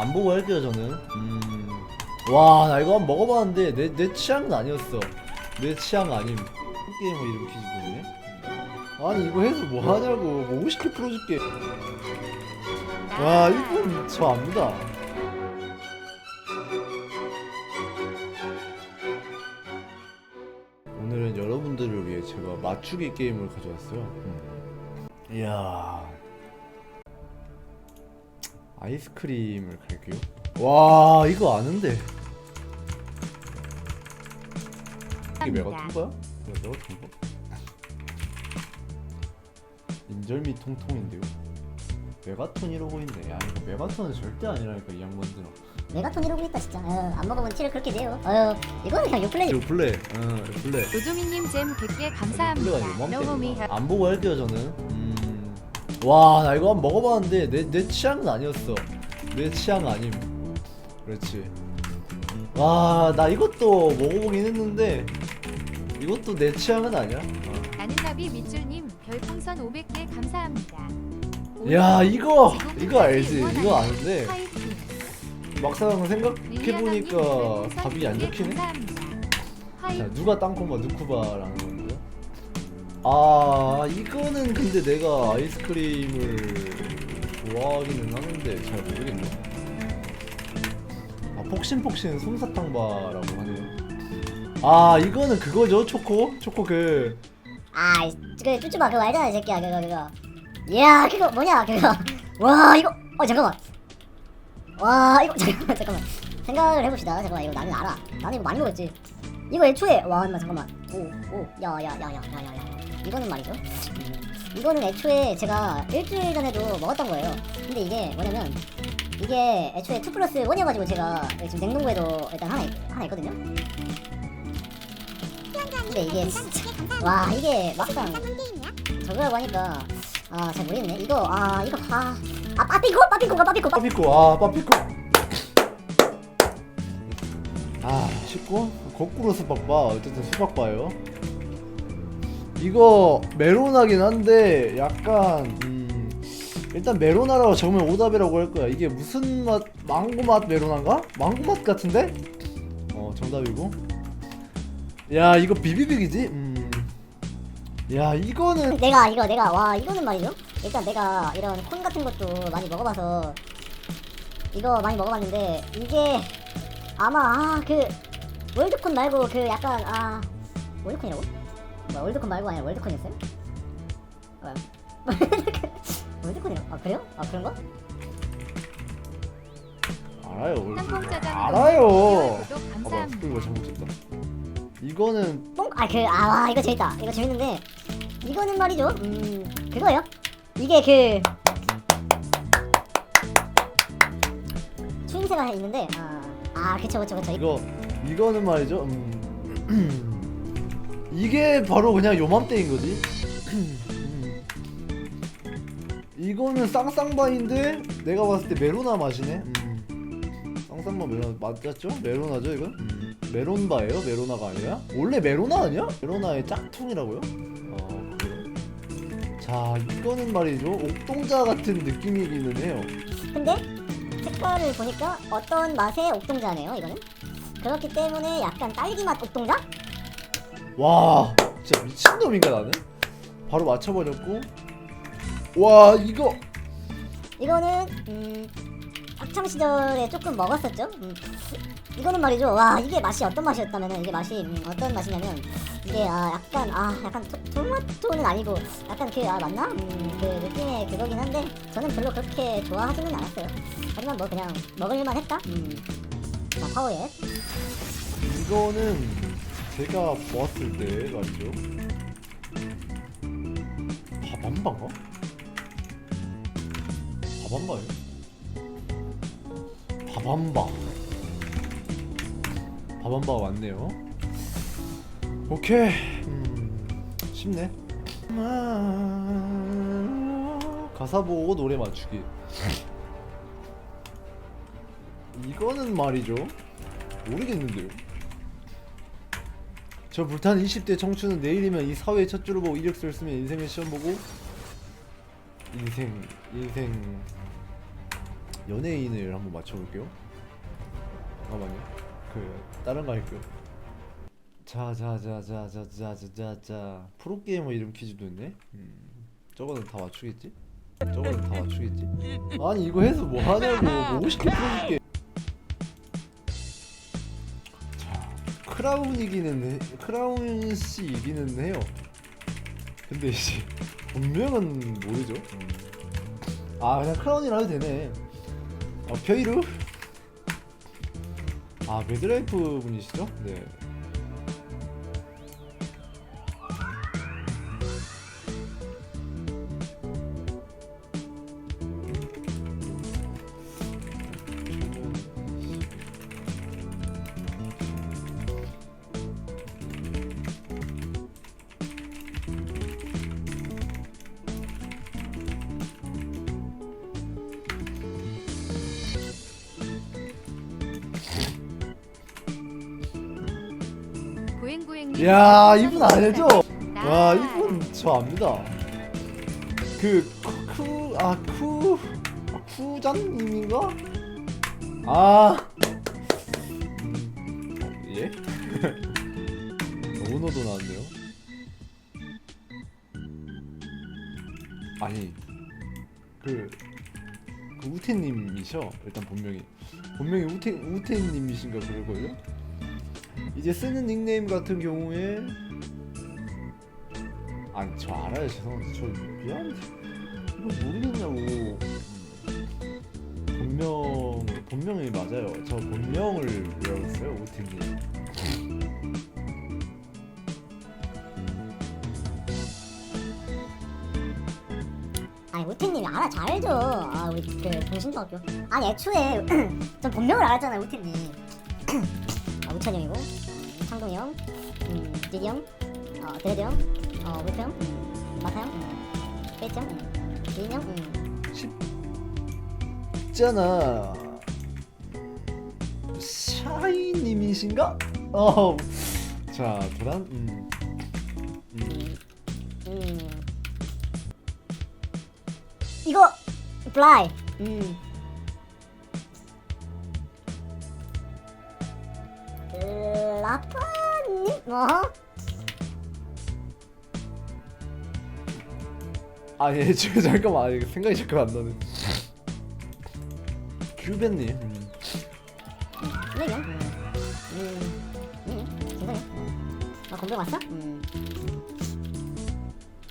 안 보고 할게요 저는. 음... 와나 이거 한 번 먹어봤는데 내, 내 취향은 아니었어. 내 취향 아님. 게임을 이렇게 지도네 아니 이거 해서 뭐 하냐고. 뭐 50개 풀어줄게. 와 이건 저 압니다. 오늘은 여러분들을 위해 제가 맞추기 게임을 가져왔어요. 음. 이야 아이스크림을 갈게요. 와 이거 아는데. 이게 메가톤거야? 이거 메가톤거? 인절미 통통인데요? 메가톤 이러고 있네. 야 이거 메가톤은 절대 아니라니까 이 양반들아 메가톤 이러고 있다 진짜. 어, 안 먹으면 티를 그렇게 내요. 어 이거는 그냥 요플레이 이거 블랙 어 블랙 노조미님 잼 100개 블랙가 감사합니다. 너무 요맘때구나 미안 보고 할게요 저는. 음... 와 나 이거 한 번 먹어봤는데 내, 내 취향은 아니었어 내 취향 아님 그렇지 와 나 이것도 먹어보긴 했는데 이것도 내 취향은 아니야 어. 나는 나비 밑줄님 별풍선 500개 감사합니다. 야 이거 이거 알지 이거 아는데. 막상 생각해 보니까 별풍선 답이 안 100개 적히네 감사합니다. 자. 누가 땅콩바 누쿠바라는 건데 아 이거는 근데 내가 아이스크림을 좋아하기는 하는데 잘 모르겠네. 아 폭신폭신 솜사탕바라고 하네요. 아 이거는 그거죠 초코? 초코 그 아이 그 쭈쭈바 그거 알잖아 이 새끼야 그거 그거. 이야 그거 뭐냐 그거. 와 이거 어 잠깐만. 와 이거 잠깐만 잠깐만. 생각을 해봅시다. 잠깐만 이거 나는 알아. 나는 이거 많이 먹었지. 이거 애초에 와 잠깐만. 오 오 야 야 야 야 야 야 야 이거는 말이죠. 음, 이거는 애초에 제가 일주일 전에도 먹었던 거예요. 근데 이게 뭐냐면 이게 애초에 2 플러스 1이어가지고 제가 지금 냉동고에도 일단 하나, 있- 하나 있거든요. 근데 이게 진짜 와 이게 막상 저거라고 하니까 아 잘 모르겠네. 이거 아 이거 아 아 빠삐코 빠삐코가 빠삐코 빠 빠피코 아 빠피코. 아 쉽고 거꾸로 수박바 어쨌든 수박바요 이거 메로나긴 한데 약간 음, 일단 메로나라고 적으면 오답이라고 할 거야. 이게 무슨 맛 망고 맛 메로나인가? 망고 맛 같은데? 어 정답이고. 야 이거 비비빅이지? 음 야 이거는 내가 이거 내가 와 이거는 말이죠? 일단 내가 이런 콘 같은 것도 많이 먹어봐서 이거 많이 먹어봤는데 이게 아마 아 그 월드콘 말고 그 약간 아 월드콘이라고? 뭐야 월드콘 말고 아니라 월드콘이었어요? 뭐야 월드콘이라고? 아 그래요? 아 그런가? 알아요. 한봉짜장 알아요. 이거 잘못 쳤다 이거는 뽕? 아, 그, 아, 와, 이거 재밌다. 이거 재밌는데, 이거는 말이죠. 음, 그거예요. 이게 그, 추임새가 있는데, 아, 아, 그쵸, 그쵸, 그쵸. 이거 이거는 말이죠. 음. 이게 바로 그냥 요맘때인 거지. 음. 이거는 쌍쌍바인데 내가 봤을 때 메로나 맛이네. 음. 쌍쌍바 메로나 맞았죠? 메로나죠 이건? 음. 메론바예요? 메로나가 아니라? 원래 메로나 아니야? 메로나의 짝퉁이라고요? 어 그래요? 자 이거는 말이죠 옥동자 같은 느낌이기는 해요. 근데, 색깔을 보니까 어떤 맛의 옥동자네요, 이거는. 그렇기 때문에 약간 딸기 맛 옥동자? 와 진짜 미친놈인가 나는? 바로 맞춰버렸고 와 이거 이거는, 음, 학창 시절에 조금 먹었었죠. 음, 이거는 말이죠. 와, 이게 맛이 어떤 맛이었다면, 이게 맛이, 음, 어떤 맛이냐면, 이게, 아, 약간, 아, 약간 토, 토마토는 아니고, 약간 그, 아, 맞나? 음, 그 느낌의 그거긴 한데, 저는 별로 그렇게 좋아하지는 않았어요. 하지만 뭐, 그냥, 먹을만 했다? 음. 자, 파워에. 이거는 제가 보았을 때 말이죠. 밥한바인가? 밥한바예요? 밥한바 밥한바가 맞네요. 오케이. 음, 쉽네. 가사 보고 노래 맞추기. 이거는 말이죠. 모르겠는데요 저 불타는 20대 청춘은 내일이면 이 사회의 첫 줄을 보고 이력서를 쓰면 인생의 시험 보고 인생 인생 연예인을 한번 맞춰볼게요. 잠깐만요. 그 다른 거 할게요. 자자자자자자자자자 프로게이머 이름 퀴즈도 있네. 음, 저거는 다 맞추겠지? 저거는 다 맞추겠지? 아니 이거 해서 뭐 하냐고 뭐 50개 풀어줄게. 크라운 이기는 해- 크라운 씨 이기는 해요. 근데 이제 본명은 모르죠. 음. 아 그냥 크라운이라 해도 되네. 어 펴이루? 아 매드라이프 분이시죠? 네. 고행고행님 야 이분 알죠? 나. 와 이분 저 압니다. 그쿠아쿠? 아 음, 어, 예? 오너도 나왔네요. 아니 그, 그 우태님이셔 일단 본명이 본명이 우태 우태님이신가 그럴걸요? 이제 쓰는 닉네임 같은 경우에 아니 저 알아요 죄송한데 저 미안한데 이거 모르겠냐고 음. 본명 본명이 맞아요 저 본명을 외웠어요 오티님 아니 우태님이 알아 잘 알죠. 아 우리 그 동신중학교. 아니 애초에 전 본명을 알았잖아요 우태님. 아, 우찬이 형이고 음, 창동이 형, 음, 디디 형, 어, 드레드 형, 어, 우태 형, 음, 마타 형, 음, 페이트 형, 음, 지인 형, 음. 있잖아 샤이님이신가? 어. 자 도란 음. 음. 음. 이거 플라이. 음. 라파 님? 어? 아예 저 잠깐만 아니, 생각이 잠깐 안 나네 큐벤님 음. 음. 음. 진짜요? 아, 건배 왔어? 음.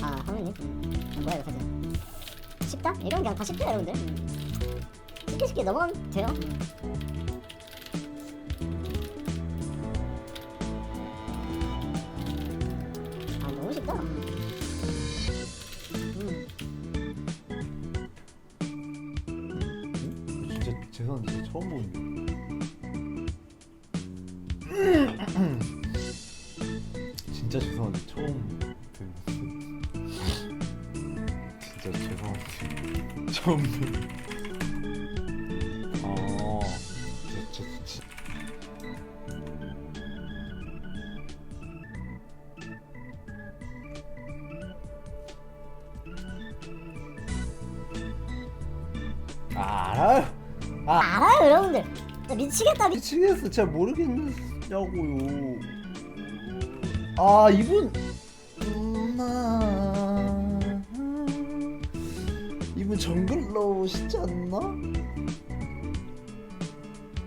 아, 화면님. 음. 아, 뭐야 이거 사진? 쉽다? 이런 그냥 다 쉽죠 여러분들. 음. 쉽게 쉽게 넘어가면 돼요. 음. 죄송한데 저 처음 보는데 진짜 죄송한데 처음 뵙는 진짜 죄송한데 처음 뵙는 아 진짜 진짜 아 알아요 아 알아요 여러분들. 진짜 미치겠다 미. 미치겠어 잘 모르겠냐고요 아 이분 음, 아, 이분 정글러시지 않나?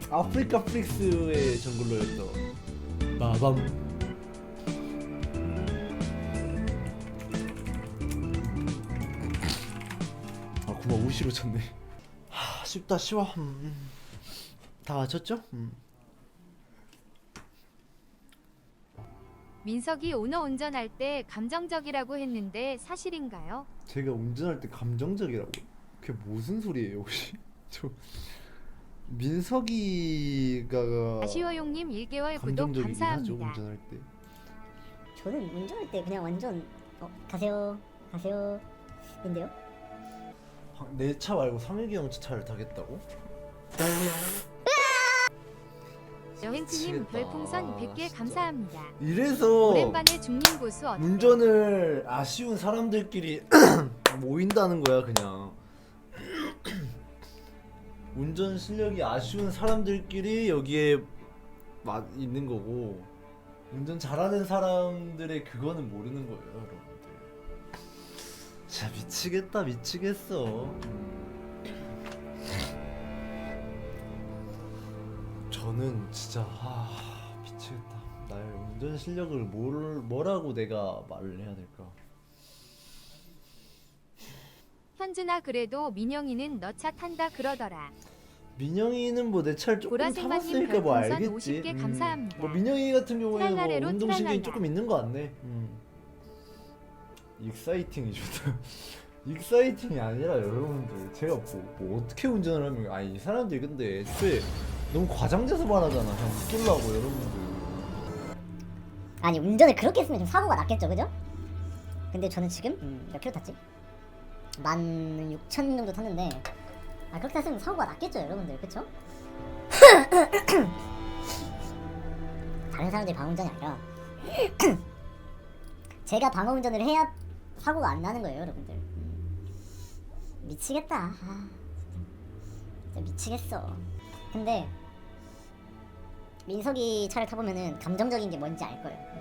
아프리카 프릭스의 정글러였죠 마밤 아 고마 우시로 쳤네 하 쉽다 쉬워 음, 음. 다 맞췄죠? 음. 민석이 오너 운전할 때 감정적이라고 했는데 사실인가요? 제가 운전할 때 감정적이라고 그게 무슨 소리예요 혹시? 저 민석이가 아시워용님 1개월 구독 감정적이긴 하죠 감사합니다. 운전할 때 저는 운전할 때 그냥 완전 어, 가세요 가세요 인데요. 내 차 말고 상혁이 형 차를 타겠다고? 미치겠다. 별풍선 100개 진짜. 감사합니다. 이래서 오랜만에 중님 고수 어때? 운전을 아쉬운 사람들끼리 모인다는 거야 그냥 운전 실력이 아쉬운 사람들끼리 여기에 막 있는 거고 운전 잘하는 사람들의 그거는 모르는 거예요, 여러분들. 진짜 미치겠다, 미치겠어. 저는 진짜 아 미치겠다. 나의 운전 실력을 뭘 뭐라고 내가 말을 해야 될까? 현준아 그래도 민영이는 너 차 탄다 그러더라. 민영이는 뭐 내 차를 조금 보라색마님 타봤으니까 뭐 별풍선 알겠지. 50개 감사합니다. 뭐 민영이 같은 경우에는 뭐 트랄라레로 운동신경이. 조금 있는 거 같네. 음. 익사이팅이 좋다. 익사이팅이 아니라 여러분들 제가 뭐, 뭐 어떻게 운전을 하면 아니 이 사람들이 근데 애초에 너무 과장돼서 말하잖아. 그냥 웃기려고 여러분들. 아니 운전을 그렇게 했으면 좀 사고가 났겠죠, 그죠? 근데 저는 지금 음, 몇 킬로 탔지? 만 6천 정도 탔는데 아 그렇게 탔으면 사고가 났겠죠, 여러분들, 그쵸? 다른 사람들이 방어 운전이 아니라 제가 방어 운전을 해야 사고가 안 나는 거예요, 여러분들. 음. 미치겠다. 아, 진짜 미치겠어. 근데 민석이 차를 타보면은 감정적인 게 뭔지 알 거예요.